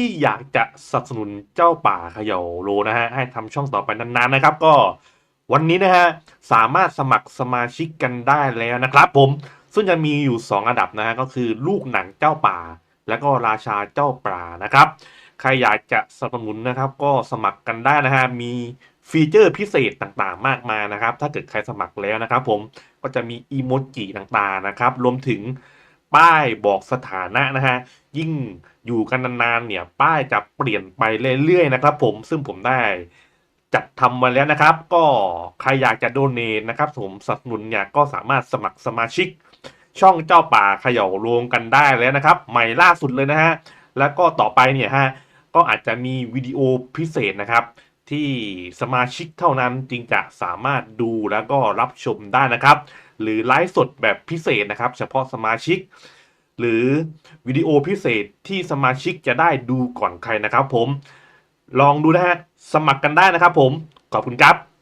ที่อยากจะสนับสนุนเจ้าป่าเขย่าโลนะฮะให้ทำช่องต่อไปนานๆนะครับ ก็วันนี้นะฮะสามารถสมัครสมาชิกกันได้แล้วนะครับผมซึ่งจะมีอยู่ 2 ระดับนะฮะก็คือลูกหนังเจ้าป่า แล้วก็ราชาเจ้าป่านะครับใครอยากจะสนับสนุนนะครับ ก็สมัครกันได้นะฮะมีฟีเจอร์พิเศษต่างๆ มากมายนะครับ ถ้าเกิดใครสมัครแล้วนะครับ ผมก็จะมีอีโมจิต่างๆนะครับ รวมถึง ป้ายบอกสถานะนะฮะยิ่งอยู่กันนานๆเนี่ยป้ายจะเปลี่ยนไปเรื่อยๆนะครับ ผมซึ่งผมได้จัดทำมาแล้วนะครับ ก็ใครอยากจะโดเนทนะครับ ผมสนับสนุนเนี่ยก็สามารถสมัครสมาชิก ช่องเจ้าป่าเขย่าโรงกันได้แล้วนะครับ ใหม่ล่าสุดเลยนะฮะแล้วก็ต่อไปเนี่ยฮะก็อาจจะมีวิดีโอพิเศษนะครับ ที่สมาชิกเท่านั้นจึงจะสามารถดูแล้วก็รับชมได้นะครับ หรือไลฟ์สดแบบพิเศษนะครับ เฉพาะสมาชิก หรือวิดีโอพิเศษที่สมาชิกจะได้ดูก่อนใครนะครับผม ลองดูนะฮะสมัครกันได้นะครับผม ขอบคุณครับ